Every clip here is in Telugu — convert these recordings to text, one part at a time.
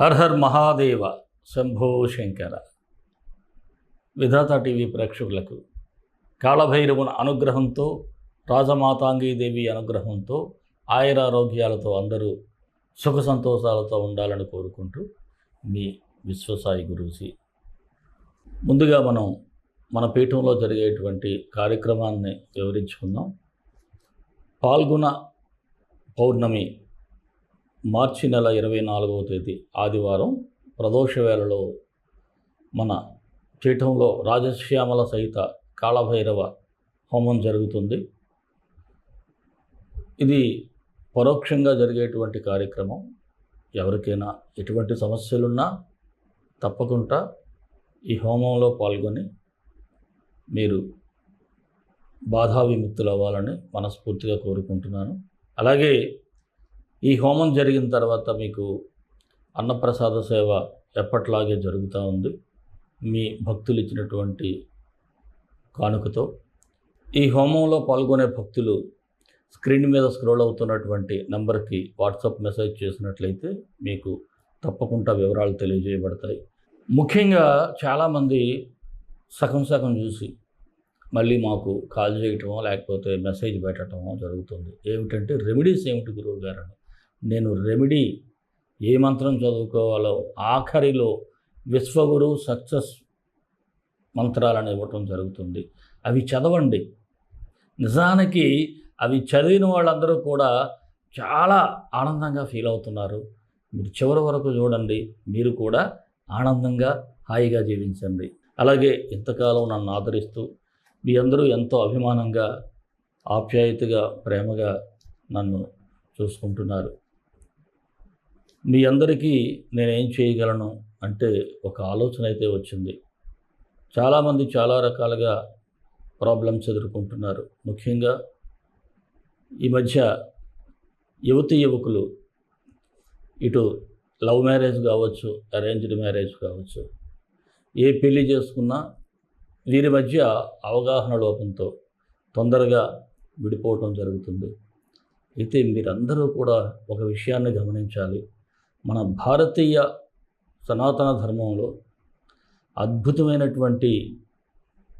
హర్ మహాదేవ శంభో శంకర. విధాత టీవీ ప్రేక్షకులకు కాళభైరవుని అనుగ్రహంతో రాజమాతాంగీదేవి అనుగ్రహంతో ఆయురారోగ్యాలతో అందరూ సుఖ సంతోషాలతో ఉండాలని కోరుకుంటూ మీ విశ్వసాయి గురూజీ. ముందుగా మనం మన పీఠంలో జరిగేటువంటి కార్యక్రమాన్ని వివరించుకుందాం. పాల్గొన పౌర్ణమి మార్చి నెల ఇరవై నాలుగవ తేదీ ఆదివారం ప్రదోషవేళలో మన పీఠంలో రాజశ్యామల సహిత కాళభైరవ హోమం జరుగుతుంది. ఇది పరోక్షంగా జరిగేటువంటి కార్యక్రమం. ఎవరికైనా ఎటువంటి సమస్యలున్నా తప్పకుండా ఈ హోమంలో పాల్గొని మీరు బాధా విముక్తులు అవ్వాలని మనస్ఫూర్తిగా కోరుకుంటున్నాను. అలాగే ఈ హోమం జరిగిన తర్వాత మీకు అన్నప్రసాద సేవ ఎప్పట్లాగే జరుగుతూ ఉంది. మీ భక్తులు ఇచ్చినటువంటి కానుకతో ఈ హోమంలో పాల్గొనే భక్తులు స్క్రీన్ మీద స్క్రోల్ అవుతున్నటువంటి నెంబర్కి వాట్సాప్ మెసేజ్ చేసినట్లయితే మీకు తప్పకుండా వివరాలు తెలియజేయబడతాయి. ముఖ్యంగా చాలామంది సగం సగం చూసి మళ్ళీ మాకు కాల్ చేయటమో లేకపోతే మెసేజ్ పెట్టడమో జరుగుతుంది. ఏమిటంటే రెమెడీస్ ఏమిటి గురువు గారు అని. నేను రెమెడీ ఏ మంత్రం చదువుకోవాలో ఆఖరిలో విశ్వగురు సక్సెస్ మంత్రాలను ఇవ్వటం జరుగుతుంది. అవి చదవండి. నిజానికి అవి చదివిన వాళ్ళందరూ కూడా చాలా ఆనందంగా ఫీల్ అవుతున్నారు. మీరు చివరి వరకు చూడండి. మీరు కూడా ఆనందంగా హాయిగా జీవించండి. అలాగే ఇంతకాలం నన్ను ఆదరిస్తూ మీ అందరూ ఎంతో అభిమానంగా ఆప్యాయతగా ప్రేమగా నన్ను చూసుకుంటున్నారు. మీ అందరికీ నేనేం చేయగలను అంటే ఒక ఆలోచన అయితే వచ్చింది. చాలామంది చాలా రకాలుగా ప్రాబ్లమ్స్ ఎదుర్కొంటున్నారు. ముఖ్యంగా ఈ మధ్య యువతి యువకులు ఇటు లవ్ మ్యారేజ్ కావచ్చు అరేంజ్డ్ మ్యారేజ్ కావచ్చు ఏ పెళ్ళి చేసుకున్నా వీరి మధ్య అవగాహన లోపంతో తొందరగా విడిపోవటం జరుగుతుంది. అయితే మీరందరూ కూడా ఒక విషయాన్ని గమనించాలి. మన భారతీయ సనాతన ధర్మంలో అద్భుతమైనటువంటి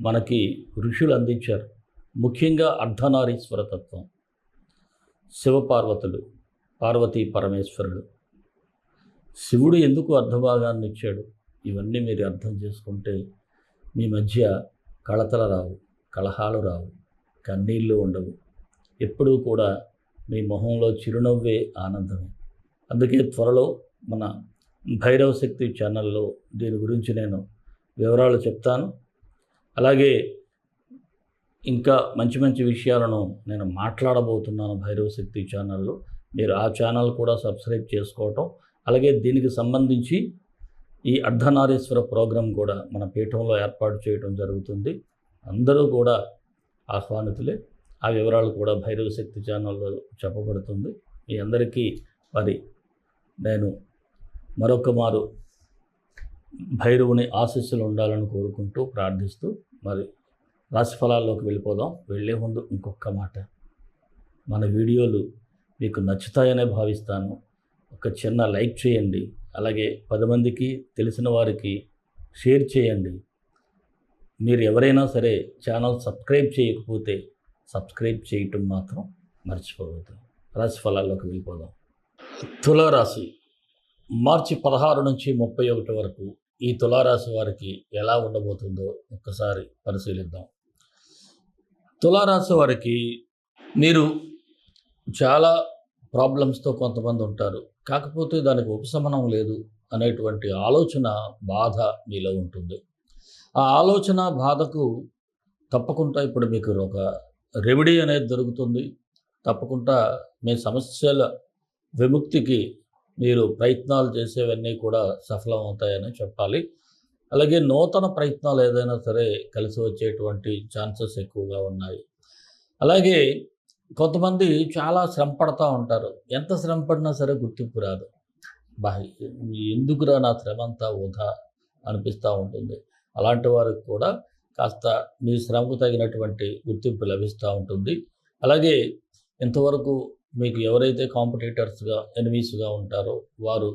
మనకి ఋషులు అందించారు. ముఖ్యంగా అర్ధనారీశ్వర తత్వం శివపార్వతులు పార్వతీ పరమేశ్వరుడు. శివుడు ఎందుకు అర్ధభాగాన్ని ఇచ్చాడు? ఇవన్నీ మీరు అర్థం చేసుకుంటే మీ మధ్య కళతల రావు కలహాలు రావు కన్నీళ్ళు ఉండవు. ఎప్పుడూ కూడా మీ మొహంలో చిరునవ్వే ఆనందమే. అందుకే త్వరలో మన భైరవ శక్తి ఛానల్లో దీని గురించి నేను వివరాలు చెప్తాను. అలాగే ఇంకా మంచి మంచి విషయాలను నేను మాట్లాడబోతున్నాను భైరవ శక్తి ఛానల్లో. మీరు ఆ ఛానల్ కూడా సబ్స్క్రైబ్ చేసుకోవటం అలాగే దీనికి సంబంధించి ఈ అర్ధనారీశ్వర ప్రోగ్రాం కూడా మన పీఠంలో ఏర్పాటు చేయడం జరుగుతుంది. అందరూ కూడా ఆహ్వానితులే. ఆ వివరాలు కూడా భైరవ శక్తి ఛానల్లో చెప్పబడుతుంది. మీ అందరికీ మరి నేను మరొక మారు భైరవుని ఆశీస్సులు ఉండాలని కోరుకుంటూ ప్రార్థిస్తూ మరి రాశిఫలాల్లోకి వెళ్ళిపోదాం. వెళ్ళే ముందు ఇంకొక మాట. మన వీడియోలు మీకు నచ్చుతాయనే భావిస్తాను. ఒక చిన్న లైక్ చేయండి. అలాగే పది మందికి తెలిసిన వారికి షేర్ చేయండి. మీరు ఎవరైనా సరే ఛానల్ సబ్స్క్రైబ్ చేయకపోతే సబ్స్క్రైబ్ చేయటం మాత్రం మర్చిపోవద్దు. రాశిఫలాల్లోకి వెళ్ళిపోదాం. తులారాశి మార్చి పదహారు నుంచి ముప్పై ఒకటి వరకు ఈ తులారాశి వారికి ఎలా ఉండబోతుందో ఒక్కసారి పరిశీలిద్దాం. తులారాశి వారికి మీరు చాలా ప్రాబ్లమ్స్తో కొంతమంది ఉంటారు. కాకపోతే దానికి ఉపశమనం లేదు అనేటువంటి ఆలోచన బాధ మీలో ఉంటుంది. ఆ ఆలోచన బాధకు తప్పకుండా ఇప్పుడు మీకు ఒక రెమెడీ అనేది దొరుకుతుంది. తప్పకుండా మీ సమస్యల విముక్తికి మీరు ప్రయత్నాలు చేసేవన్నీ కూడా సఫలం అవుతాయని చెప్పాలి. అలాగే నూతన ప్రయత్నాలు ఏదైనా సరే కలిసి వచ్చేటువంటి ఛాన్సెస్ ఎక్కువగా ఉన్నాయి. అలాగే కొంతమంది చాలా శ్రమ పడతా ఉంటారు. ఎంత శ్రమ పడినా సరే గుర్తింపు రాదు. బా ఎందుకురా నా శ్రమ అంతా వృధా అనిపిస్తూ ఉంటుంది. అలాంటి వారికి కూడా కాస్త మీ శ్రమకు తగినటువంటి గుర్తింపు లభిస్తూ ఉంటుంది. అలాగే ఇంతవరకు మీకు ఎవరైతే కాంపిటేటర్స్గా ఎనిమీస్గా ఉంటారో వారు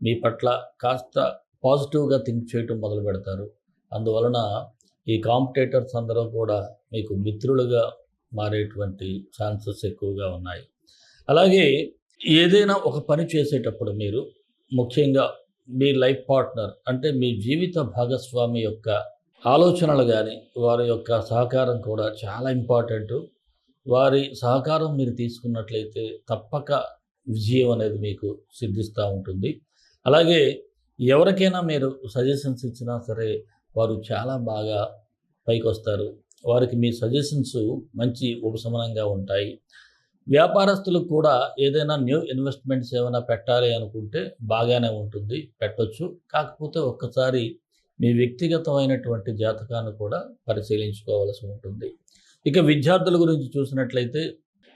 మీ పట్ల కాస్త పాజిటివ్గా థింక్ చేయటం మొదలు పెడతారు. అందువలన ఈ కాంపిటేటర్స్ అందరూ కూడా మీకు మిత్రులుగా మారేటువంటి ఛాన్సెస్ ఎక్కువగా ఉన్నాయి. అలాగే ఏదైనా ఒక పని చేసేటప్పుడు మీరు ముఖ్యంగా మీ లైఫ్ పార్ట్నర్ అంటే మీ జీవిత భాగస్వామి యొక్క ఆలోచనలు కానీ వారి యొక్క సహకారం కూడా చాలా ఇంపార్టెంట్. వారి సహకారం మీరు తీసుకున్నట్లయితే తప్పక విజయం అనేది మీకు సిద్ధిస్తూ ఉంటుంది. అలాగే ఎవరికైనా మీరు సజెషన్స్ ఇచ్చినా సరే వారు చాలా బాగా పైకి వస్తారు వారికి మీ సజెషన్స్ మంచి ఉపశమనంగా ఉంటాయి. వ్యాపారస్తులకు కూడా ఏదైనా న్యూ ఇన్వెస్ట్మెంట్స్ ఏమైనా పెట్టాలి అనుకుంటే బాగానే ఉంటుంది. పెట్టొచ్చు. కాకపోతే ఒక్కసారి మీ వ్యక్తిగతమైనటువంటి జాతకాన్ని కూడా పరిశీలించుకోవాల్సి ఉంటుంది. ఇక విద్యార్థుల గురించి చూసినట్లయితే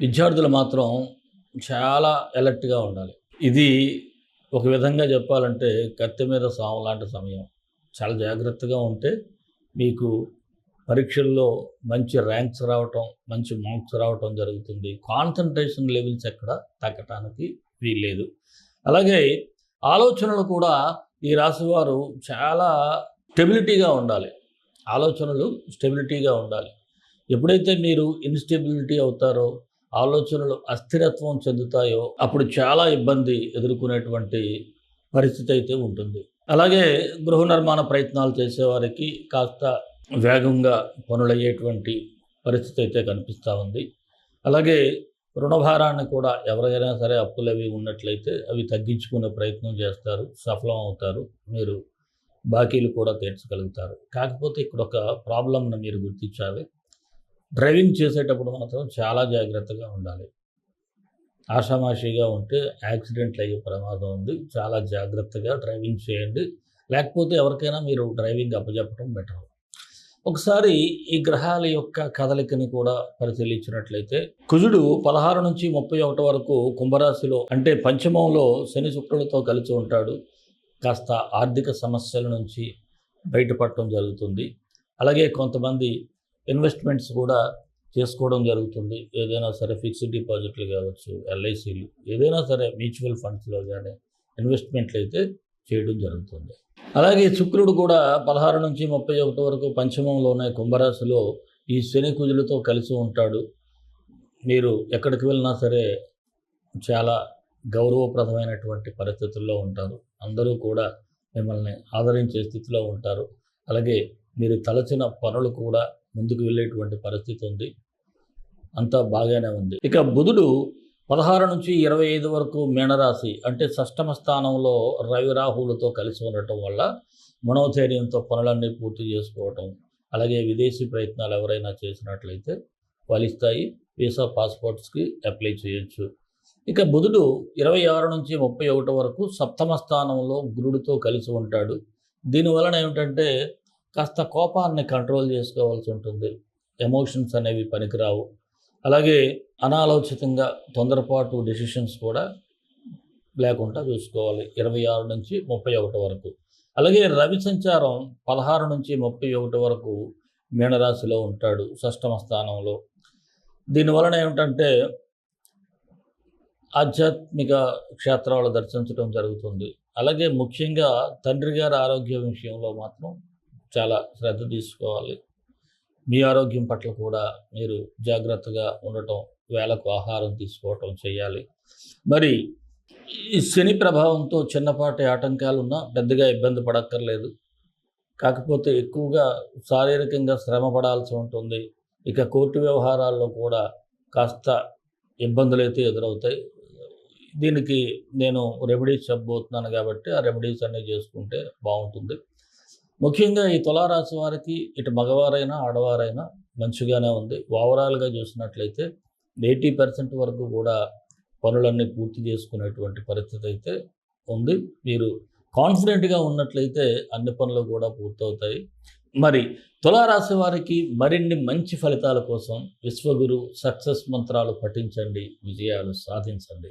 విద్యార్థులు మాత్రం చాలా అలర్ట్గా ఉండాలి. ఇది ఒక విధంగా చెప్పాలంటే కత్తి మీద సాము లాంటి సమయం. చాలా జాగ్రత్తగా ఉంటే మీకు పరీక్షల్లో మంచి ర్యాంక్స్ రావటం మంచి మార్క్స్ రావటం జరుగుతుంది. కాన్సన్ట్రేషన్ లెవెల్స్ ఎక్కడ తగ్గటానికి వీల్లేదు. అలాగే ఆలోచనలు కూడా ఈ రాశివారు చాలా స్టెబిలిటీగా ఉండాలి. ఆలోచనలు స్టెబిలిటీగా ఉండాలి. ఎప్పుడైతే మీరు ఇన్స్టెబిలిటీ అవుతారో ఆలోచనలు అస్థిరత్వం చెందుతాయో అప్పుడు చాలా ఇబ్బంది ఎదుర్కొనేటువంటి పరిస్థితి అయితే ఉంటుంది. అలాగే గృహ నిర్మాణ ప్రయత్నాలు చేసేవారికి కాస్త వేగంగా పనులయ్యేటువంటి పరిస్థితి అయితే కనిపిస్తూ ఉంది. అలాగే రుణభారాన్ని కూడా ఎవరైనా సరే అప్పులు అవి ఉన్నట్లయితే అవి తగ్గించుకునే ప్రయత్నం చేస్తారు సఫలం అవుతారు మీరు బాకీలు కూడా తీర్చగలుగుతారు. కాకపోతే ఇక్కడ ఒక ప్రాబ్లంను మీరు గుర్తించాలి. డ్రైవింగ్ చేసేటప్పుడు మాత్రం చాలా జాగ్రత్తగా ఉండాలి. ఆషామాషిగా ఉంటే యాక్సిడెంట్లు అయ్యే ప్రమాదం ఉంది. చాలా జాగ్రత్తగా డ్రైవింగ్ చేయండి. లేకపోతే ఎవరికైనా మీరు డ్రైవింగ్ అప్పజెప్పడం బెటర్. ఒకసారి ఈ గ్రహాల యొక్క కదలికని కూడా పరిశీలించినట్లయితే కుజుడు పదహారు నుంచి ముప్పై ఒకటి వరకు కుంభరాశిలో అంటే పంచమంలో శని శుక్రుడితో కలిసి ఉంటాడు. కాస్త ఆర్థిక సమస్యల నుంచి బయటపడటం జరుగుతుంది. అలాగే కొంతమంది ఇన్వెస్ట్మెంట్స్ కూడా చేసుకోవడం జరుగుతుంది. ఏదైనా సరే ఫిక్స్డ్ డిపాజిట్లు కావచ్చు ఎల్ఐసీలు ఏదైనా సరే మ్యూచువల్ ఫండ్స్లో కానీ ఇన్వెస్ట్మెంట్లు అయితే చేయడం జరుగుతుంది. అలాగే శుక్రుడు కూడా పదహారు నుంచి ముప్పై ఒకటి వరకు పంచమంలోనే కుంభరాశిలో ఈ శని కుజులతో కలిసి ఉంటాడు. మీరు ఎక్కడికి వెళ్ళినా సరే చాలా గౌరవప్రదమైనటువంటి పరిస్థితుల్లో ఉంటారు. అందరూ కూడా మిమ్మల్ని ఆదరించే స్థితిలో ఉంటారు. అలాగే మీరు తలచిన పనులు కూడా ముందుకు వెళ్ళేటువంటి పరిస్థితి ఉంది. అంతా బాగానే ఉంది. ఇక బుధుడు పదహారు నుంచి ఇరవై ఐదు వరకు మీనరాశి అంటే షష్టమ స్థానంలో రవి రాహులతో కలిసి ఉండటం వల్ల మనోధైర్యంతో పనులన్నీ పూర్తి చేసుకోవటం అలాగే విదేశీ ప్రయత్నాలు ఎవరైనా చేసినట్లయితే ఫలిస్తాయి. వీసా పాస్పోర్ట్స్కి అప్లై చేయొచ్చు. ఇక బుధుడు ఇరవై ఆరు నుంచి ముప్పై ఒకటి వరకు సప్తమ స్థానంలో గురుడితో కలిసి ఉంటాడు. దీనివలన ఏమిటంటే కాస్త కోపాన్ని కంట్రోల్ చేసుకోవాల్సి ఉంటుంది. ఎమోషన్స్ అనేవి పనికిరావు. అలాగే అనాలోచితంగా తొందరపాటు డెసిషన్స్ కూడా లేకుండా చూసుకోవాలి. ఇరవై ఆరు నుంచి ముప్పై ఒకటి వరకు. అలాగే రవి సంచారం పదహారు నుంచి ముప్పై ఒకటి వరకు మీనరాశిలో ఉంటాడు షష్టమ స్థానంలో. దీనివలన ఏమిటంటే ఆధ్యాత్మిక క్షేత్రాలు దర్శించడం జరుగుతుంది. అలాగే ముఖ్యంగా తండ్రి గారి ఆరోగ్య విషయంలో మాత్రం చాలా శ్రద్ధ తీసుకోవాలి. మీ ఆరోగ్యం పట్ల కూడా మీరు జాగ్రత్తగా ఉండటం వేళకు ఆహారం తీసుకోవటం చేయాలి. మరి ఈ శని ప్రభావంతో చిన్నపాటి ఆటంకాలు ఉన్నా పెద్దగా ఇబ్బంది పడక్కర్లేదు. కాకపోతే ఎక్కువగా శారీరకంగా శ్రమ పడాల్సి ఉంటుంది. ఇక కోర్టు వ్యవహారాల్లో కూడా కాస్త ఇబ్బందులు అయితే ఎదురవుతాయి. దీనికి నేను రెమెడీస్ చెప్పబోతున్నాను కాబట్టి ఆ రెమెడీస్ అన్నీ చేసుకుంటే బాగుంటుంది. ముఖ్యంగా ఈ తులారాశి వారికి ఇటు మగవారైనా ఆడవారైనా మంచిగానే ఉంది. ఓవరాల్గా చూసినట్లయితే ఎయిటీ పర్సెంట్ వరకు కూడా పనులన్నీ పూర్తి చేసుకునేటువంటి పరిస్థితి అయితే ఉంది. మీరు కాన్ఫిడెంట్గా ఉన్నట్లయితే అన్ని పనులు కూడా పూర్తవుతాయి. మరి తులారాశి వారికి మరిన్ని మంచి ఫలితాల కోసం విశ్వగురు సక్సెస్ మంత్రాలు పఠించండి విజయాలు సాధించండి.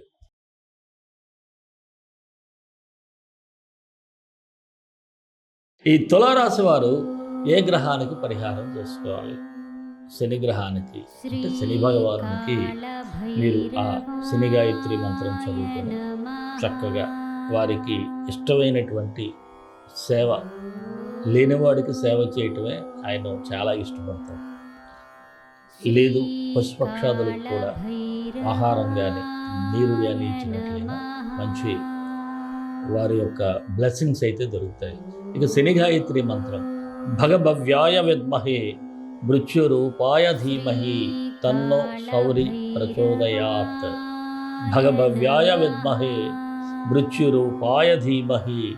ఈ తులారాశి వారు ఏ గ్రహానికి పరిహారం చేసుకోవాలి? శని గ్రహానికి అంటే శని భగవానునికి మీరు ఆ శని గాయత్రి మంత్రం చదువుకొని చక్కగా వారికి ఇష్టమైనటువంటి సేవ లేనివాడికి సేవ చేయటమే ఆయన చాలా ఇష్టపడతారు. లేదు పశుపక్షాదులకు కూడా ఆహారం కానీ నీరు కానీ ఇచ్చినట్లయినా మంచి వారి యొక్క బ్లెస్సింగ్స్ అయితే దొరుకుతాయి. ఇక శని గాయత్రి మంత్రం. భగభవ్యాయ విద్మహే మృత్యురూపాయ ధీమహి తన్నో శౌరి ప్రచోదయాత్. భగభవ్యాయ విద్మహే మృత్యురూపాయ ధీమహి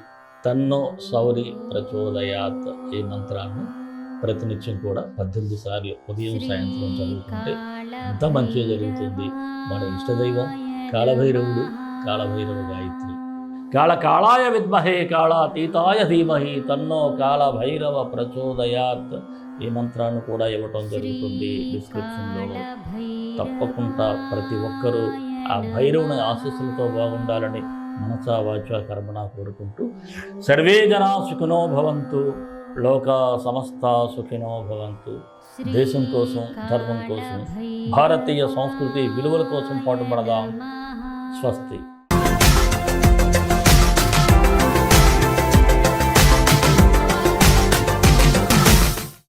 తన్నో శౌరి ప్రచోదయాత్. ఈ మంత్రాన్ని ప్రతినిత్యం కూడా పద్దెనిమిది సార్లు ఉదయం సాయంత్రం చదువుకుంటే అంత మంచిగా జరుగుతుంది. మన ఇష్టదైవం కాళభైరవుడు కాలభైరవ గాయత్రి. కాళ కాళాయ విద్మహే కాళాతీతాయ ధీమహి తన్నో కాళభైరవ ప్రచోదయాత్ ఈ మంత్రాన్ని కూడా ఇవ్వటం జరుగుతుంది డిస్క్రిప్షన్లో. తప్పకుండా ప్రతి ఒక్కరూ ఆ భైరవుని ఆశీస్సులతో బాగుండాలని మనసా వాచ కర్మణ కోరుకుంటూ సర్వే జనా సుఖినో భవంతు లోక సమస్త సుఖినో భవంతు. దేశం కోసం ధర్మం కోసం భారతీయ సంస్కృతి విలువల కోసం పాటుపడదాం. స్వస్తి.